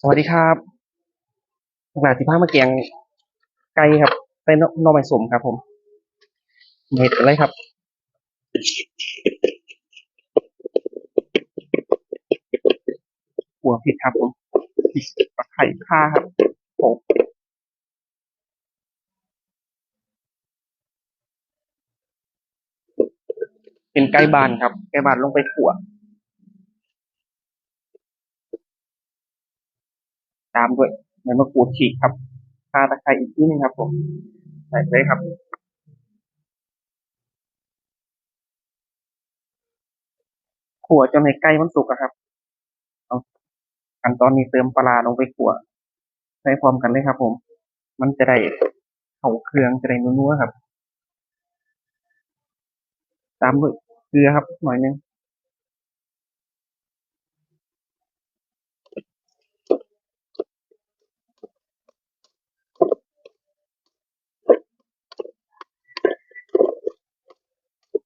สวัสดีครับหลานสิพามาแกงไก่ครับใส่หน่อหน่อไม้สมครับ ผมเห็ดอะไรครับ หัวผิดครับผมตะไคร่ข่าครับโอ้เป็นไก่บานครับ ไก่บานลงไปขัว ตามด้วยเนื้อมะกรูดฉีกครับข่าตะไคร้อีกทีหนึงครับผมใส่เลยครับขั่วจนในไก่มันสุกครับเอาขั้นตอนนี้เติมปลาลงไปขั่วใส่พร้อมกันเลยครับ ผม มันจะได้เข้าเครื่องจะได้นัวๆครับ ตามด้วยเกลือครับหน่อยหนึง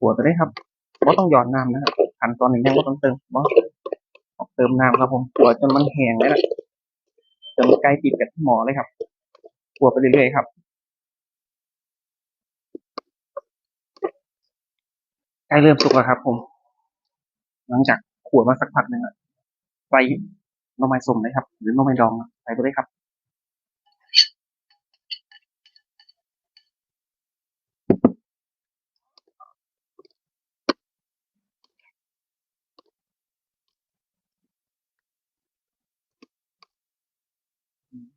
ขั่วไปเลยครับบ่ต้องหยอดน้ำนะครับขั้นตอนนี้ยังต้องเติมบ่ต้องเติมน้ำครับผมขั่วจนมันแห้งเลยนะจนไก่ติดกับหมอเลยครับขั่วไปเรื่อยๆครับใกล้เริ่มสุกแล้วครับ ผม หลังจากขั่วมาสักพักหนึ่งอะใส่น่อไม้สมเลยครับ หรือน่อไม้ดองใส่ไปเลยครับ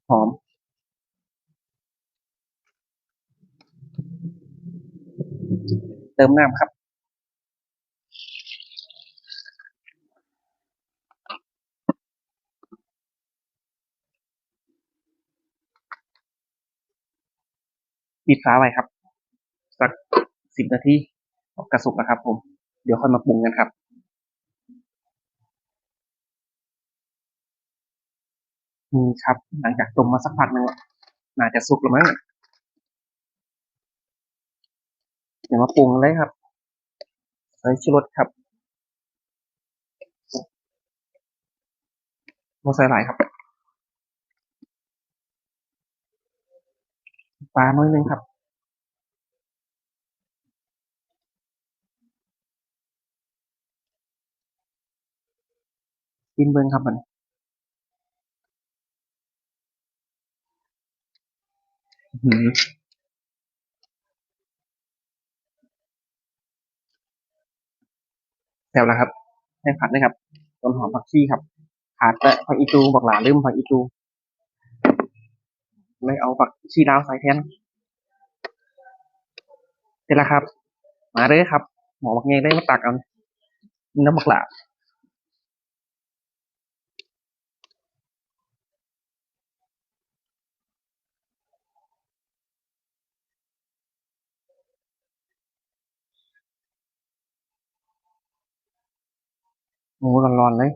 หอมเติมน้ำครับ ปิดฝาไว้ครับ สักสิบนาทีกระสุกนะครับผม เดี๋ยวค่อยมาปรุงกันครับ นี่ครับ หลังจากต้มมาสักพักหนึ่งน่าจะสุกแล้วมั้งเดี๋ยวมาปรุงเลยครับใส่ชูรสครับโมใส่หลายครับ ปลาน้อยนึงครับกินเบิ้งครับมันอื้อหือ แซ่บแล้วครับให้ผัดเลยครับต้นหอมผักชีครับขาดแต่ผักอีตูบอกหลาลืมผักอีตูเลยเอาผักชีลาวใส่แทนเสร็จแล้วครับ มาเลยครับ หมอบักเงยได้มาตักเอาน้ำบักหลา మూడు ఉన్నాయి